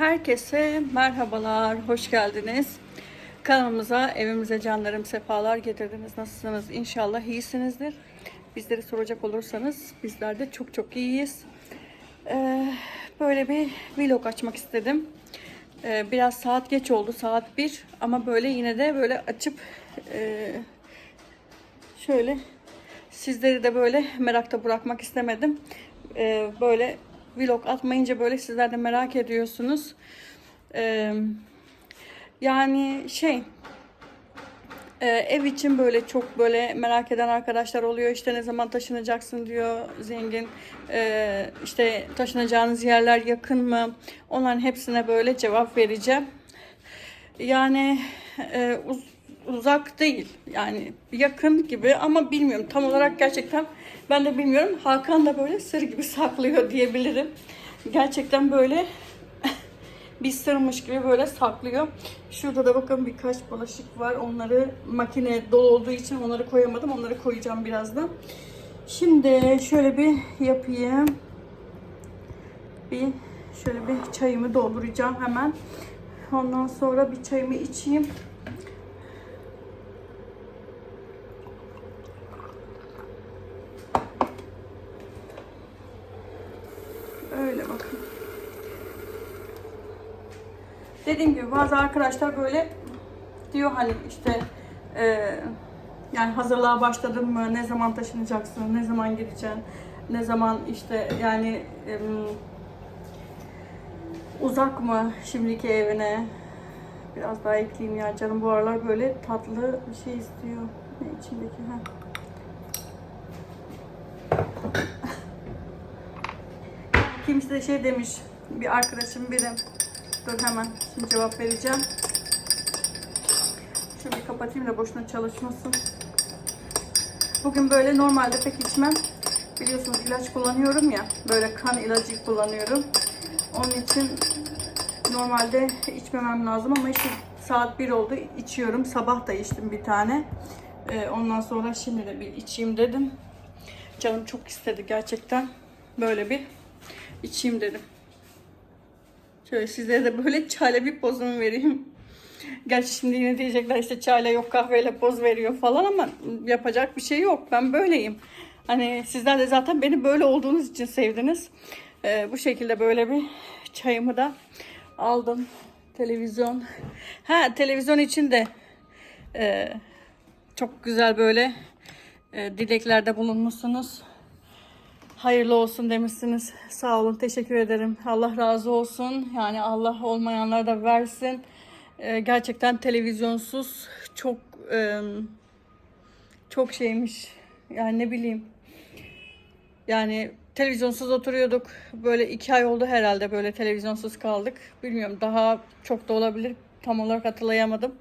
Herkese merhabalar, hoş geldiniz. Kanalımıza, evimize canlarım sefalar getirdiniz. Nasılsınız? İnşallah iyisinizdir. Bizleri soracak olursanız bizler de çok çok iyiyiz. Ee, böyle bir vlog açmak istedim. Ee, biraz saat geç oldu, saat 1 ama böyle yine de böyle açıp e, şöyle sizleri de böyle merakta bırakmak istemedim. Ee, böyle vlog atmayınca böyle sizler de merak ediyorsunuz. Ee, yani şey e, ev için böyle çok böyle merak eden arkadaşlar oluyor. İşte ne zaman taşınacaksın diyor zengin. Ee, işte taşınacağınız yerler yakın mı? Onların hepsine böyle cevap vereceğim. Yani e, uz- uzak değil. Yani yakın gibi ama bilmiyorum. Tam olarak gerçekten ben de bilmiyorum. Hakan da böyle sır gibi saklıyor diyebilirim. Gerçekten böyle bir sırmış gibi böyle saklıyor. Şurada da bakın birkaç bulaşık var. Onları makine dolu olduğu için onları koyamadım. Onları koyacağım birazdan. Şimdi şöyle bir yapayım. Bir şöyle bir çayımı dolduracağım hemen. Ondan sonra bir çayımı içeyim. Öyle bakın. Dediğim gibi bazı arkadaşlar böyle diyor hani işte e, yani hazırlığa başladın mı, ne zaman taşınacaksın, ne zaman gideceksin, ne zaman işte yani em, uzak mı şimdiki evine biraz daha ekleyeyim ya canım bu aralar böyle tatlı bir şey istiyor. Ne içindeki ha? Kimse de şey demiş bir arkadaşım biri dur hemen şimdi cevap vereceğim. Şunu bir kapatayım da boşuna çalışmasın. Bugün böyle normalde pek içmem. Biliyorsunuz ilaç kullanıyorum ya. Böyle kan ilacı kullanıyorum. Onun için normalde içmemem lazım ama işte saat 1 oldu içiyorum. Sabah da içtim bir tane. Ee, ondan sonra şimdi de bir içeyim dedim. Canım çok istedi gerçekten. Böyle bir içeyim dedim. Şöyle sizlere de böyle çayla bir pozumu vereyim. Gerçi şimdi yine diyecekler işte çayla yok kahveyle poz veriyor falan ama yapacak bir şey yok. Ben böyleyim. Hani sizler de zaten beni böyle olduğunuz için sevdiniz. Ee, bu şekilde böyle bir çayımı da aldım. Televizyon. Ha televizyon için de e, çok güzel böyle e, dileklerde bulunmuşsunuz. Hayırlı olsun demişsiniz. Sağ olun, teşekkür ederim. Allah razı olsun. Yani Allah olmayanlara da versin. Ee, gerçekten televizyonsuz çok e, çok şeymiş. Yani ne bileyim. Yani televizyonsuz oturuyorduk. Böyle iki ay oldu herhalde böyle televizyonsuz kaldık. Bilmiyorum daha çok da olabilir. Tam olarak hatırlayamadım.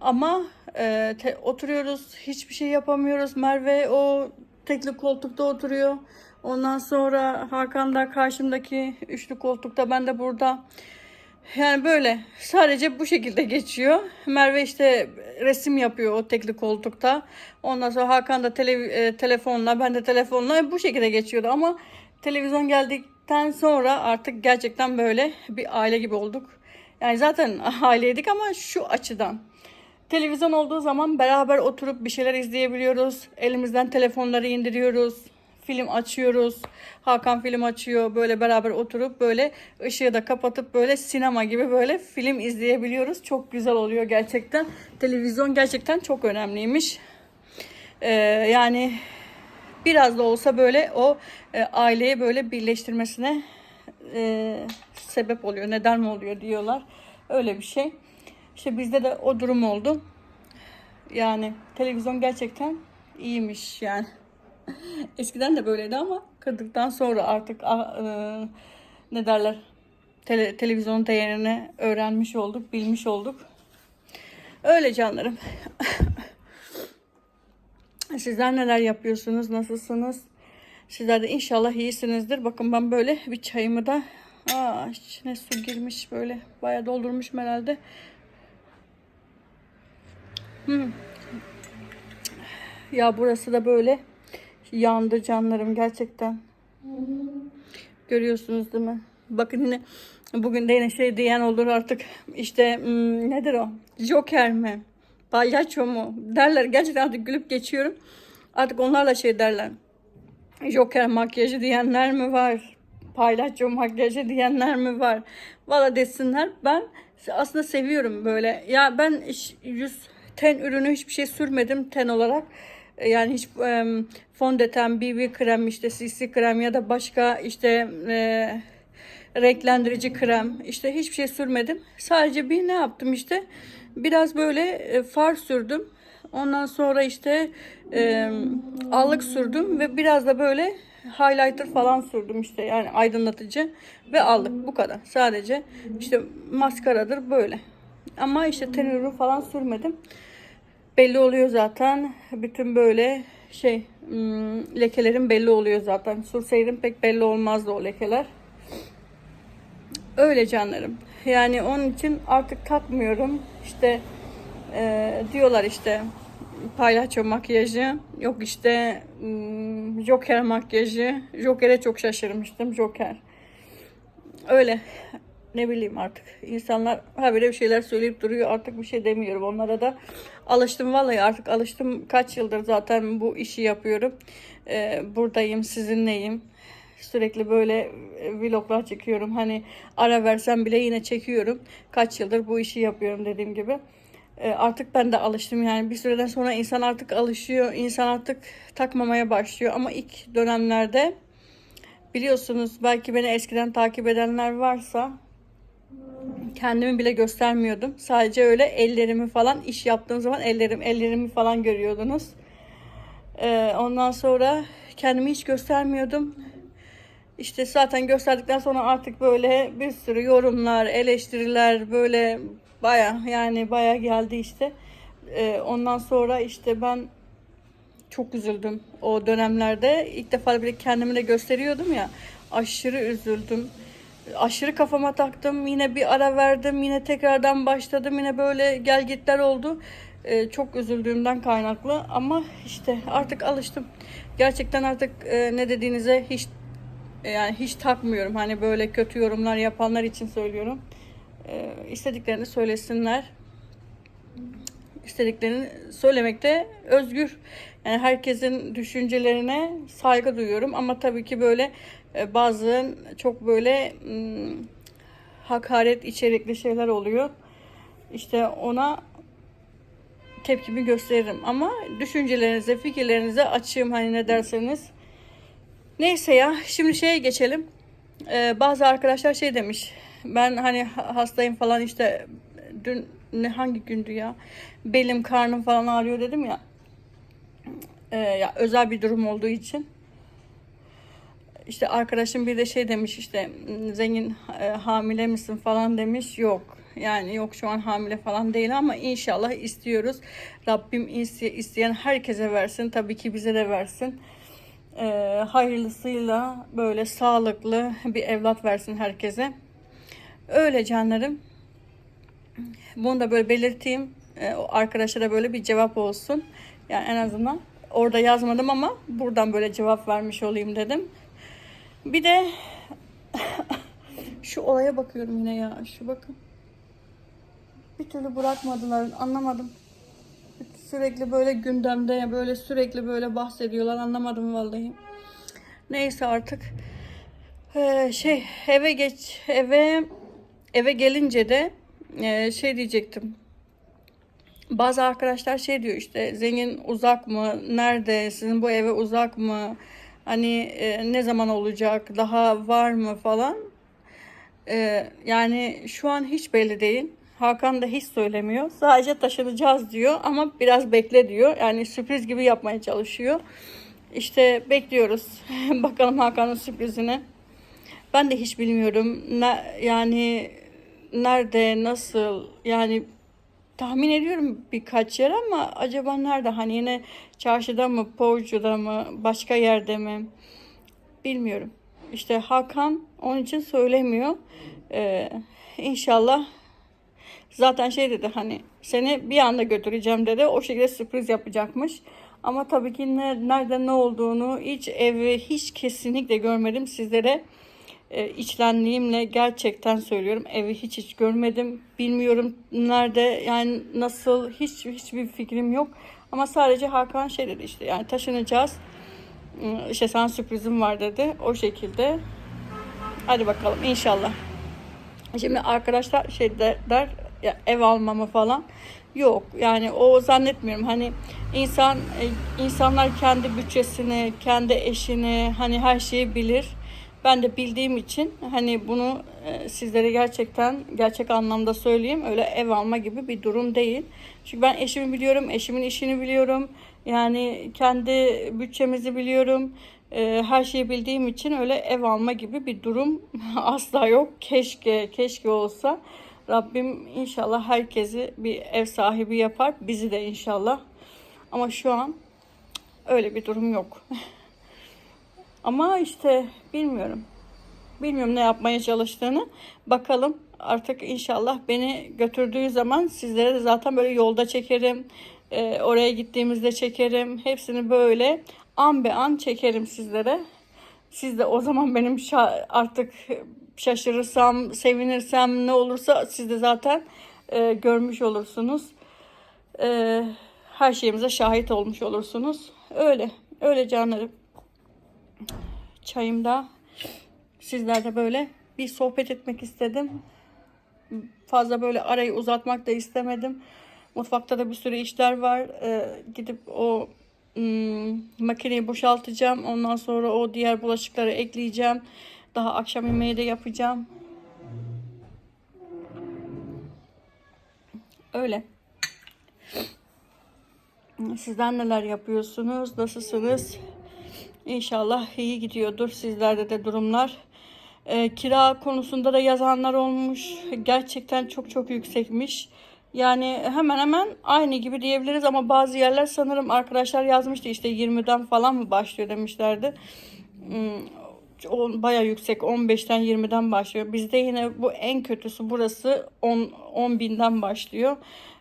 Ama e, te- oturuyoruz, hiçbir şey yapamıyoruz. Merve o tekli koltukta oturuyor. Ondan sonra Hakan da karşımdaki üçlü koltukta, ben de burada. Yani böyle sadece bu şekilde geçiyor. Merve işte resim yapıyor o tekli koltukta. Ondan sonra Hakan da tele, e, telefonla, ben de telefonla bu şekilde geçiyordu. Ama televizyon geldikten sonra artık gerçekten böyle bir aile gibi olduk. Yani zaten aileydik ama şu açıdan. Televizyon olduğu zaman beraber oturup bir şeyler izleyebiliyoruz. Elimizden telefonları indiriyoruz. Film açıyoruz. Hakan film açıyor. Böyle beraber oturup böyle ışığı da kapatıp böyle sinema gibi böyle film izleyebiliyoruz. Çok güzel oluyor gerçekten. Televizyon gerçekten çok önemliymiş. Ee, yani biraz da olsa böyle o e, aileyi böyle birleştirmesine e, sebep oluyor. Neden mi oluyor diyorlar. Öyle bir şey. İşte bizde de o durum oldu. Yani televizyon gerçekten iyiymiş yani. Eskiden de böyleydi ama kırdıktan sonra artık ah, e, ne derler tele, televizyonun değerini öğrenmiş olduk, bilmiş olduk. Öyle canlarım. Sizler neler yapıyorsunuz, nasılsınız? Sizler de inşallah iyisinizdir. Bakın ben böyle bir çayımı da aa, içine su girmiş böyle bayağı doldurmuşum herhalde. Hmm. Ya burası da böyle yandı canlarım gerçekten. Görüyorsunuz değil mi? Bakın yine Bugün de yine şey diyen olur artık işte hmm, nedir o? Joker mi? Palyaço mu? Derler. Gerçekten artık gülüp geçiyorum. Artık onlarla şey derler. Joker makyajı diyenler mi var? Palyaço makyajı diyenler mi var? Valla desinler. Ben aslında seviyorum böyle. Ya ben yüz ten ürünü hiçbir şey sürmedim ten olarak. Yani hiç e, fondöten, BB krem, işte CC krem ya da başka işte e, renklendirici krem işte hiçbir şey sürmedim. Sadece bir ne yaptım işte biraz böyle e, far sürdüm. Ondan sonra işte e, allık sürdüm ve biraz da böyle highlighter falan sürdüm işte yani aydınlatıcı ve allık bu kadar. Sadece işte maskaradır böyle. Ama işte ten ürünü falan sürmedim. Belli oluyor zaten. Bütün böyle şey hmm, lekelerim belli oluyor zaten. Sürseydim pek belli olmazdı o lekeler. Öyle canlarım. Yani onun için artık takmıyorum. İşte e, diyorlar işte palyaço makyajı. Yok işte hmm, Joker makyajı. Joker'e çok şaşırmıştım. Joker. Öyle. Ne bileyim artık. İnsanlar habire bir şeyler söyleyip duruyor. Artık bir şey demiyorum. Onlara da alıştım. Vallahi artık alıştım. Kaç yıldır zaten bu işi yapıyorum. E, buradayım, sizinleyim. Sürekli böyle e, vloglar çekiyorum. Hani ara versem bile yine çekiyorum. Kaç yıldır bu işi yapıyorum dediğim gibi. E, Artık ben de alıştım yani bir süreden sonra insan artık alışıyor. İnsan artık takmamaya başlıyor. Ama ilk dönemlerde biliyorsunuz belki beni eskiden takip edenler varsa kendimi bile göstermiyordum. Sadece öyle ellerimi falan iş yaptığım zaman ellerim ellerimi falan görüyordunuz. E, Ondan sonra kendimi hiç göstermiyordum. İşte zaten gösterdikten sonra artık böyle bir sürü yorumlar, eleştiriler böyle baya yani baya geldi işte. Ee, ondan sonra işte ben çok üzüldüm o dönemlerde. İlk defa bile kendimi de gösteriyordum ya. Aşırı üzüldüm. Aşırı kafama taktım. Yine bir ara verdim. Yine tekrardan başladım. Yine böyle gel gitler oldu. Ee, çok üzüldüğümden kaynaklı. Ama işte artık alıştım. Gerçekten artık e, ne dediğinize hiç e, yani hiç takmıyorum. Hani böyle kötü yorumlar yapanlar için söylüyorum. Ee, istediklerini söylesinler. İstediklerini söylemekte özgür. Yani herkesin düşüncelerine saygı duyuyorum ama tabii ki böyle e, bazı çok böyle hmm, hakaret içerikli şeyler oluyor. İşte ona tepkimi gösteririm ama düşüncelerinize, fikirlerinize açığım hani ne derseniz. Neyse ya şimdi şeye geçelim. Ee, bazı arkadaşlar şey demiş. Ben hani ha- hastayım falan işte dün ne hangi gündü ya? Belim, karnım falan ağrıyor dedim ya. Ee, ya özel bir durum olduğu için. İşte arkadaşım bir de şey demiş işte zengin e, hamile misin falan demiş. Yok. Yani yok şu an hamile falan değil ama inşallah istiyoruz. Rabbim iste- isteyen herkese versin. Tabii ki bize de versin. Ee, hayırlısıyla böyle sağlıklı bir evlat versin herkese. Öyle canlarım. Bunu da böyle belirteyim. O arkadaşlara böyle bir cevap olsun. Yani en azından orada yazmadım ama buradan böyle cevap vermiş olayım dedim. Bir de şu olaya bakıyorum yine ya. Şu bakın. Bir türlü bırakmadılar. Anlamadım. Sürekli böyle gündemde böyle sürekli böyle bahsediyorlar. Anlamadım vallahi. Neyse artık. Ee, şey eve geç eve eve gelince de e, şey diyecektim. Bazı arkadaşlar şey diyor işte zengin uzak mı? Nerede? Sizin bu eve uzak mı? Hani e, ne zaman olacak? Daha var mı falan? E, yani şu an hiç belli değil. Hakan da hiç söylemiyor. Sadece taşınacağız diyor ama biraz bekle diyor. Yani sürpriz gibi yapmaya çalışıyor. İşte bekliyoruz. Bakalım Hakan'ın sürprizini. Ben de hiç bilmiyorum. Ne, yani nerede, nasıl? Yani tahmin ediyorum birkaç yer ama acaba nerede? Hani yine çarşıda mı, Povcu'da mı, başka yerde mi? Bilmiyorum. İşte Hakan onun için söylemiyor. Ee, inşallah zaten şey dedi hani seni bir anda götüreceğim dedi. O şekilde sürpriz yapacakmış. Ama tabii ki ne, nerede ne olduğunu hiç evi hiç kesinlikle görmedim. Sizlere e, içlenliğimle gerçekten söylüyorum evi hiç hiç görmedim. Bilmiyorum nerede yani nasıl hiç hiçbir fikrim yok. Ama sadece Hakan şey dedi işte yani taşınacağız. İşte sana sürprizim var dedi. O şekilde. Hadi bakalım inşallah. Şimdi arkadaşlar şey der, der ya ev almamı falan yok yani o zannetmiyorum hani insan e, insanlar kendi bütçesini kendi eşini hani her şeyi bilir ben de bildiğim için hani bunu e, sizlere gerçekten gerçek anlamda söyleyeyim öyle ev alma gibi bir durum değil çünkü ben eşimi biliyorum eşimin işini biliyorum yani kendi bütçemizi biliyorum e, her şeyi bildiğim için öyle ev alma gibi bir durum asla yok. Keşke, keşke olsa. Rabbim inşallah herkesi bir ev sahibi yapar. Bizi de inşallah. Ama şu an öyle bir durum yok. Ama işte bilmiyorum. Bilmiyorum ne yapmaya çalıştığını. Bakalım artık inşallah beni götürdüğü zaman sizlere de zaten böyle yolda çekerim. Ee, oraya gittiğimizde çekerim. Hepsini böyle an be an çekerim sizlere. Siz de o zaman benim şa- artık şaşırırsam, sevinirsem ne olursa siz de zaten e, görmüş olursunuz. E, her şeyimize şahit olmuş olursunuz. Öyle, öyle canlarım. Çayımda sizlerle böyle bir sohbet etmek istedim. Fazla böyle arayı uzatmak da istemedim. Mutfakta da bir sürü işler var. Ee, gidip o hmm, makineyi boşaltacağım. Ondan sonra o diğer bulaşıkları ekleyeceğim. Daha akşam yemeği de yapacağım. Öyle. Sizler neler yapıyorsunuz? Nasılsınız? İnşallah iyi gidiyordur sizlerde de durumlar. Ee, kira konusunda da yazanlar olmuş. Gerçekten çok çok yüksekmiş. Yani hemen hemen aynı gibi diyebiliriz ama bazı yerler sanırım arkadaşlar yazmıştı işte 20'den falan mı başlıyor demişlerdi. Hmm, baya yüksek 15'ten 20'den başlıyor. Bizde yine bu en kötüsü burası 10, 10 binden başlıyor.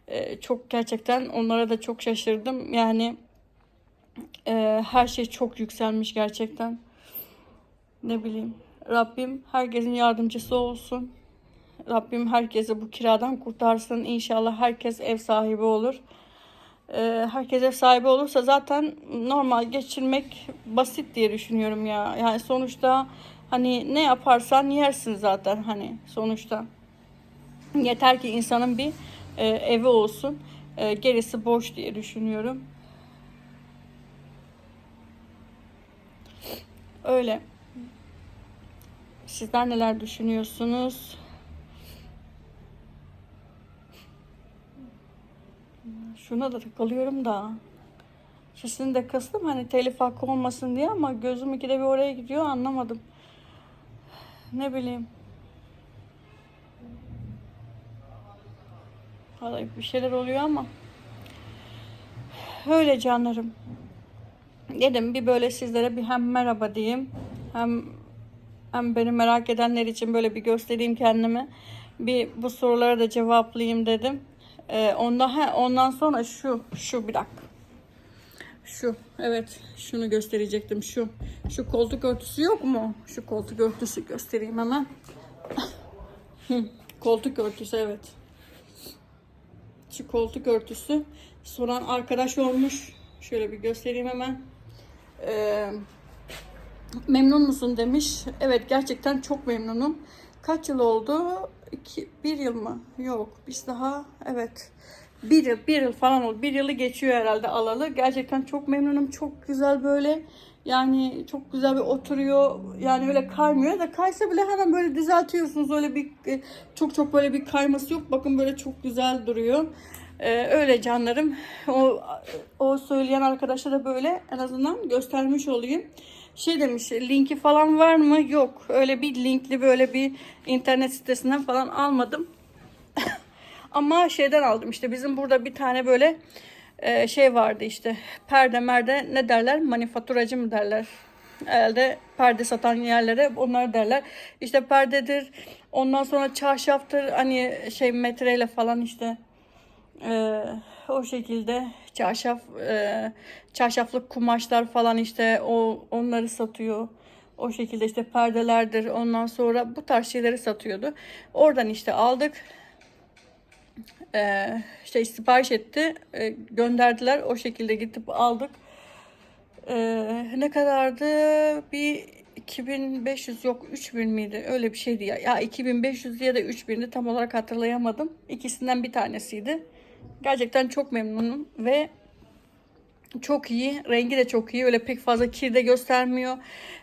Ee, çok gerçekten onlara da çok şaşırdım. Yani e, her şey çok yükselmiş gerçekten. Ne bileyim. Rabbim herkesin yardımcısı olsun. Rabbim herkesi bu kiradan kurtarsın. İnşallah herkes ev sahibi olur. Ee, herkes ev sahibi olursa zaten normal geçirmek basit diye düşünüyorum ya. Yani sonuçta hani ne yaparsan yersin zaten hani sonuçta. Yeter ki insanın bir e, evi olsun. E, gerisi boş diye düşünüyorum. Öyle. Sizler neler düşünüyorsunuz? Şuna da takılıyorum da. Sesini de kıstım hani telif hakkı olmasın diye ama gözüm ikide bir oraya gidiyor anlamadım. Ne bileyim. Vallahi bir şeyler oluyor ama. Öyle canlarım. Dedim bir böyle sizlere bir hem merhaba diyeyim. Hem hem beni merak edenler için böyle bir göstereyim kendimi. Bir bu sorulara da cevaplayayım dedim. Ee, ondan, he, ondan sonra şu, şu bir dakika. Şu, evet şunu gösterecektim şu. Şu koltuk örtüsü yok mu? Şu koltuk örtüsü göstereyim hemen. Koltuk örtüsü evet. Şu koltuk örtüsü soran arkadaş olmuş. Şöyle bir göstereyim hemen. Ee, memnun musun demiş. Evet gerçekten çok memnunum. Kaç yıl oldu? İki, bir yıl mı? Yok. Biz daha evet. Bir yıl, bir yıl falan oldu. Bir yılı geçiyor herhalde alalı. Gerçekten çok memnunum. Çok güzel böyle. Yani çok güzel bir oturuyor. Yani öyle kaymıyor da kaysa bile hemen böyle düzeltiyorsunuz. Öyle bir e, çok çok böyle bir kayması yok. Bakın böyle çok güzel duruyor. Ee, öyle canlarım. O o söyleyen arkadaşa da böyle en azından göstermiş olayım. Şey demiş linki falan var mı? Yok. Öyle bir linkli böyle bir internet sitesinden falan almadım. Ama şeyden aldım işte bizim burada bir tane böyle e, şey vardı işte perde merde ne derler manifaturacı mı derler herhalde perde satan yerlere onlar derler işte perdedir ondan sonra çarşaftır hani şey metreyle falan işte e, o şekilde çarşaf e, çarşaflık kumaşlar falan işte o onları satıyor O şekilde işte perdelerdir ondan sonra bu tarz şeyleri satıyordu. Oradan işte aldık. Ee, şey sipariş etti. Ee, gönderdiler. O şekilde gidip aldık. Ee, ne kadardı? Bir 2500 yok 3000 miydi? Öyle bir şeydi ya. Ya 2500 ya da 3000'di tam olarak hatırlayamadım. İkisinden bir tanesiydi. Gerçekten çok memnunum ve çok iyi. Rengi de çok iyi. Öyle pek fazla kir de göstermiyor.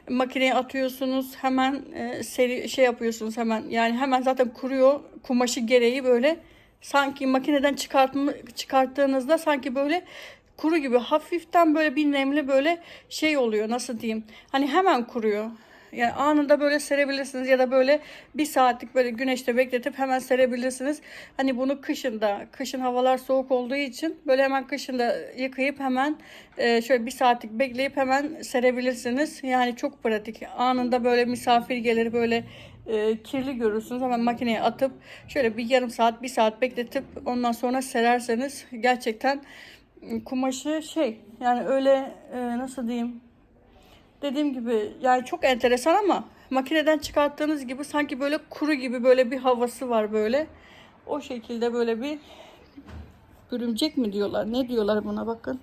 Makineye atıyorsunuz. Hemen e, seri şey yapıyorsunuz hemen. Yani hemen zaten kuruyor. Kumaşı gereği böyle sanki makineden çıkartma, çıkarttığınızda sanki böyle kuru gibi hafiften böyle bir nemli böyle şey oluyor nasıl diyeyim hani hemen kuruyor yani anında böyle serebilirsiniz ya da böyle bir saatlik böyle güneşte bekletip hemen serebilirsiniz. Hani bunu kışında, kışın havalar soğuk olduğu için böyle hemen kışında yıkayıp hemen e, şöyle bir saatlik bekleyip hemen serebilirsiniz. Yani çok pratik. Anında böyle misafir gelir böyle e, kirli görürsünüz. Hemen makineye atıp şöyle bir yarım saat, bir saat bekletip ondan sonra sererseniz gerçekten kumaşı şey yani öyle e, nasıl diyeyim dediğim gibi yani çok enteresan ama makineden çıkarttığınız gibi sanki böyle kuru gibi böyle bir havası var böyle. O şekilde böyle bir örümcek mi diyorlar ne diyorlar buna bakın.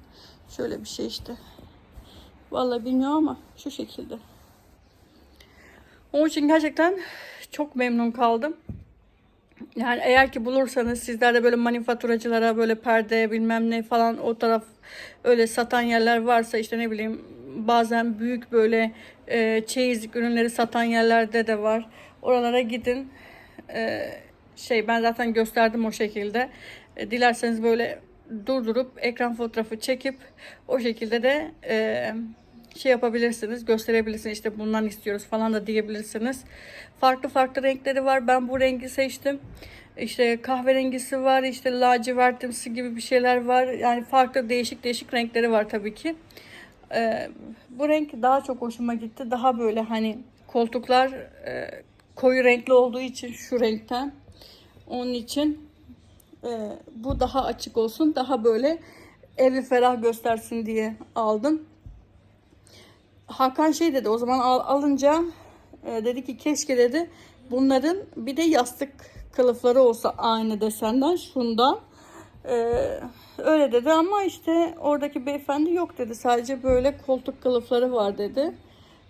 Şöyle bir şey işte. Vallahi bilmiyorum ama şu şekilde. Onun için gerçekten çok memnun kaldım. Yani eğer ki bulursanız sizler de böyle manifaturacılara böyle perde bilmem ne falan o taraf öyle satan yerler varsa işte ne bileyim bazen büyük böyle e, çeyizlik ürünleri satan yerlerde de var. Oralara gidin. E, şey ben zaten gösterdim o şekilde. E, dilerseniz böyle durdurup ekran fotoğrafı çekip o şekilde de e, şey yapabilirsiniz, gösterebilirsiniz. İşte bundan istiyoruz falan da diyebilirsiniz. Farklı farklı renkleri var. Ben bu rengi seçtim. İşte kahverengisi var, işte lacivertimsi gibi bir şeyler var. Yani farklı değişik değişik renkleri var tabii ki. Ee, bu renk daha çok hoşuma gitti. Daha böyle hani koltuklar e, koyu renkli olduğu için şu renkten. Onun için e, bu daha açık olsun. Daha böyle evi ferah göstersin diye aldım. Hakan şey dedi o zaman al, alınca e, dedi ki keşke dedi bunların bir de yastık kılıfları olsa aynı desenden şundan. E, öyle dedi ama işte oradaki beyefendi yok dedi. Sadece böyle koltuk kılıfları var dedi.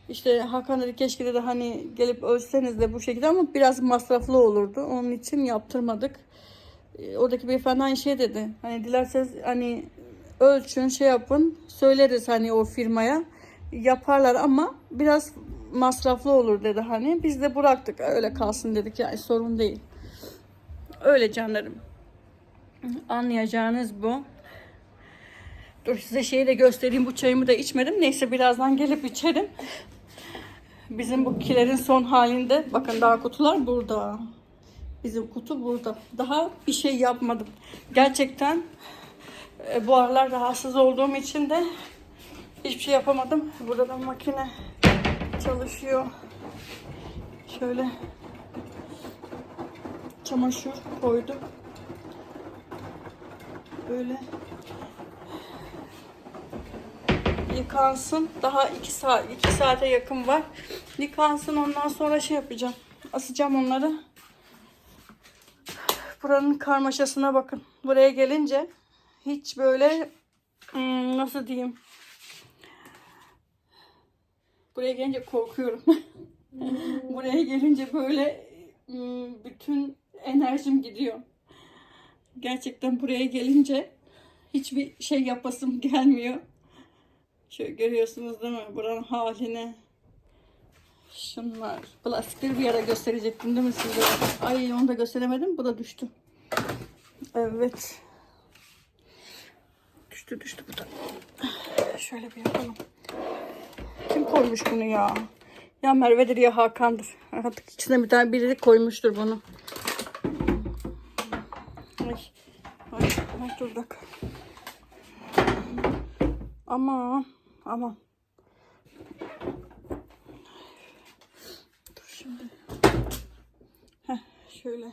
İşte Hakan dedi keşke dedi hani gelip ölseniz de bu şekilde ama biraz masraflı olurdu. Onun için yaptırmadık. E, oradaki beyefendi aynı şey dedi. Hani dilerseniz hani ölçün şey yapın söyleriz hani o firmaya yaparlar ama biraz masraflı olur dedi hani. Biz de bıraktık öyle kalsın dedik yani sorun değil. Öyle canlarım. Anlayacağınız bu. Dur size şeyi de göstereyim. Bu çayımı da içmedim. Neyse birazdan gelip içerim. Bizim bu kilerin son halinde. Bakın daha kutular burada. Bizim kutu burada. Daha bir şey yapmadım. Gerçekten e, bu aralar rahatsız olduğum için de hiçbir şey yapamadım. Burada da makine çalışıyor. Şöyle çamaşır koydum. Böyle yıkansın. Daha 2 saat 2 saate yakın var. Yıkansın ondan sonra şey yapacağım. Asacağım onları. Buranın karmaşasına bakın. Buraya gelince hiç böyle hmm, nasıl diyeyim? Buraya gelince korkuyorum. Buraya gelince böyle hmm, bütün enerjim gidiyor. Gerçekten buraya gelince hiçbir şey yapasım gelmiyor. Şöyle görüyorsunuz değil mi? Buranın halini. Şunlar. Plastikleri bir ara gösterecektim değil mi size? Ay onu da gösteremedim. Bu da düştü. Evet. Düştü düştü bu da. Şöyle bir yapalım. Kim koymuş bunu ya? Ya Merve'dir ya Hakan'dır. Artık içine bir tane biri koymuştur bunu. Ay, ay bak. Aman, aman. Dur şimdi. Heh, şöyle.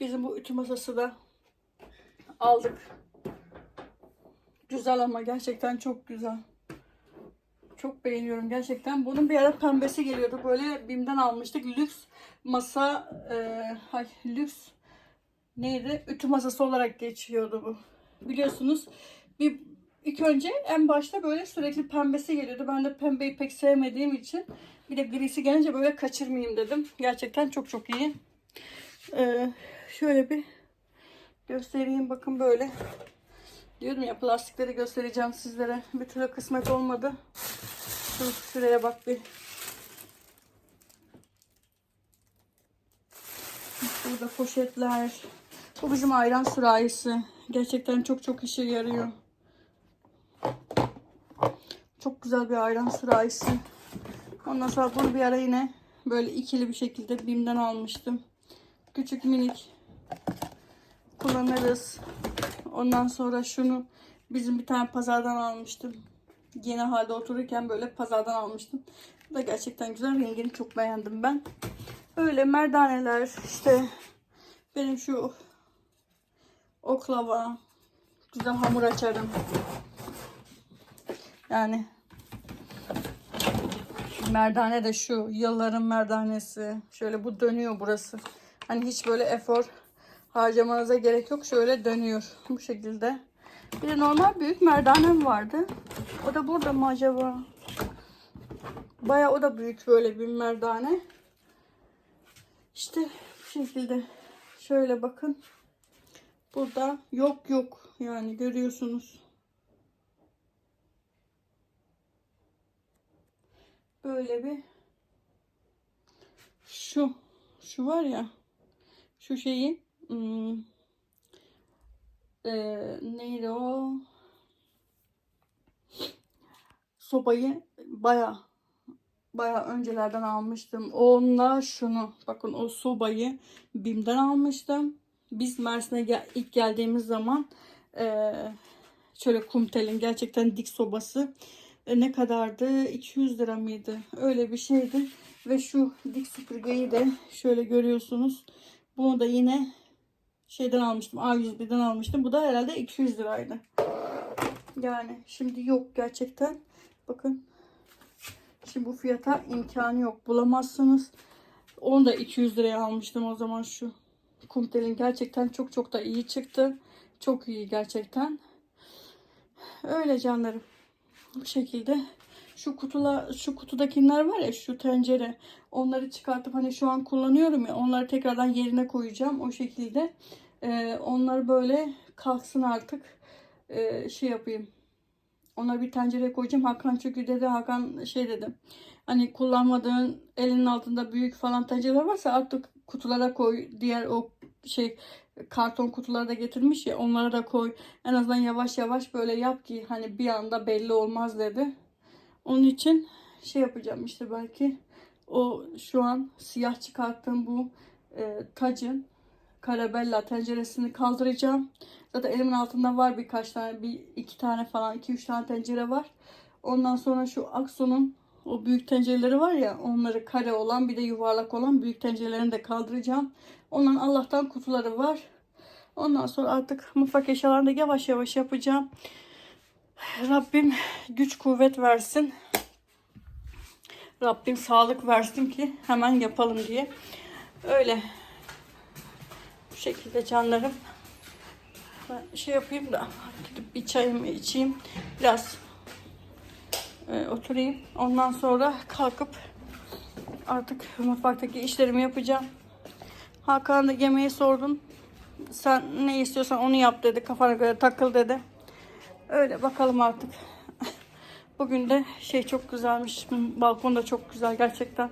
Bizim bu ütü masası da aldık. Güzel ama gerçekten çok güzel. Çok beğeniyorum gerçekten. Bunun bir ara pembesi geliyordu. Böyle BİM'den almıştık. Lüks masa, e, hay, lüks neydi? Ütü masası olarak geçiyordu bu. Biliyorsunuz bir ilk önce en başta böyle sürekli pembesi geliyordu. Ben de pembeyi pek sevmediğim için bir de grisi gelince böyle kaçırmayayım dedim. Gerçekten çok çok iyi. Ee, şöyle bir göstereyim. Bakın böyle. Diyorum ya plastikleri göstereceğim sizlere. Bir türlü kısmet olmadı. Dur şuraya bak bir. Burada poşetler. Bu bizim ayran sürahisi. Gerçekten çok çok işe yarıyor. Çok güzel bir ayran sürahisi. Ondan sonra bunu bir ara yine böyle ikili bir şekilde BİM'den almıştım. Küçük minik kullanırız. Ondan sonra şunu bizim bir tane pazardan almıştım. Yeni halde otururken böyle pazardan almıştım. Bu da gerçekten güzel. Rengini çok beğendim ben. Öyle merdaneler işte benim şu oklava güzel hamur açarım. Yani merdane de şu yılların merdanesi. Şöyle bu dönüyor burası. Hani hiç böyle efor harcamanıza gerek yok. Şöyle dönüyor bu şekilde. Bir de normal büyük merdanem vardı. O da burada mı acaba? Baya o da büyük böyle bir merdane. İşte bu şekilde. Şöyle bakın. Burada yok yok. Yani görüyorsunuz. Böyle bir şu şu var ya şu şeyi hmm, e, neydi o sobayı baya baya öncelerden almıştım. Onunla şunu bakın o sobayı BİM'den almıştım. Biz Mersin'e gel- ilk geldiğimiz zaman e, şöyle kumtelin gerçekten dik sobası e, ne kadardı? 200 lira mıydı? Öyle bir şeydi. Ve şu dik süpürgeyi de şöyle görüyorsunuz. Bunu da yine şeyden almıştım. A101'den almıştım. Bu da herhalde 200 liraydı. Yani şimdi yok gerçekten. Bakın. Şimdi bu fiyata imkanı yok. Bulamazsınız. Onu da 200 liraya almıştım o zaman şu. Kumtel'in gerçekten çok çok da iyi çıktı. Çok iyi gerçekten. Öyle canlarım. Bu şekilde. Şu kutula, şu kutudakiler var ya şu tencere. Onları çıkartıp hani şu an kullanıyorum ya onları tekrardan yerine koyacağım o şekilde. Ee, onlar böyle kalksın artık. Ee, şey yapayım. Onları bir tencereye koyacağım. Hakan çünkü dedi Hakan şey dedi. Hani kullanmadığın elinin altında büyük falan tencereler varsa artık kutulara koy. Diğer o şey karton kutuları da getirmiş ya onlara da koy. En azından yavaş yavaş böyle yap ki hani bir anda belli olmaz dedi. Onun için şey yapacağım işte belki o şu an siyah çıkarttığım bu e, tacın karabella tenceresini kaldıracağım. Zaten elimin altında var birkaç tane, bir iki tane falan, iki üç tane tencere var. Ondan sonra şu Aksu'nun o büyük tencereleri var ya, onları kare olan bir de yuvarlak olan büyük tencerelerini de kaldıracağım. Onların Allah'tan kutuları var. Ondan sonra artık mutfak eşyalarını da yavaş yavaş yapacağım. Rabbim güç kuvvet versin. Rabbim sağlık versin ki hemen yapalım diye. Öyle. Bu şekilde canlarım. Ben şey yapayım da gidip bir çayımı içeyim. Biraz e, oturayım. Ondan sonra kalkıp artık mutfaktaki işlerimi yapacağım. Hakan'a da yemeği sordum. Sen ne istiyorsan onu yap dedi. Kafana göre takıl dedi. Öyle bakalım artık. Bugün de şey çok güzelmiş. Balkon da çok güzel gerçekten.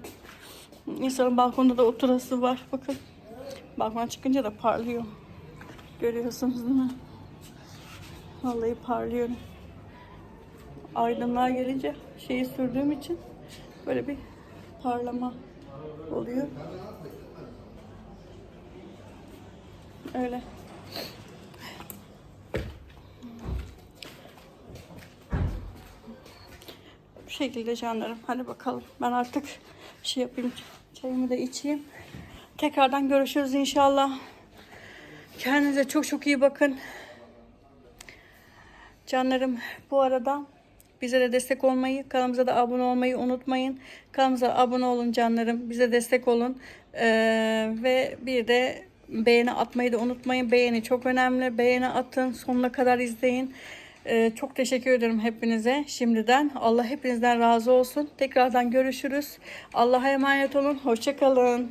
İnsanın balkonda da oturası var. Bakın. Balkona çıkınca da parlıyor. Görüyorsunuz değil mi? Vallahi parlıyor. Aydınlığa gelince şeyi sürdüğüm için böyle bir parlama oluyor. Öyle. Bu şekilde canlarım. Hadi bakalım. Ben artık şey yapayım. Çayımı da içeyim. Tekrardan görüşürüz inşallah. Kendinize çok çok iyi bakın. Canlarım bu arada Bize de destek olmayı, kanalımıza da abone olmayı unutmayın. Kanalımıza abone olun canlarım. Bize destek olun. Ee, ve bir de beğeni atmayı da unutmayın. Beğeni çok önemli. Beğeni atın. Sonuna kadar izleyin. Ee, çok teşekkür ederim hepinize şimdiden. Allah hepinizden razı olsun. Tekrardan görüşürüz. Allah'a emanet olun. Hoşçakalın.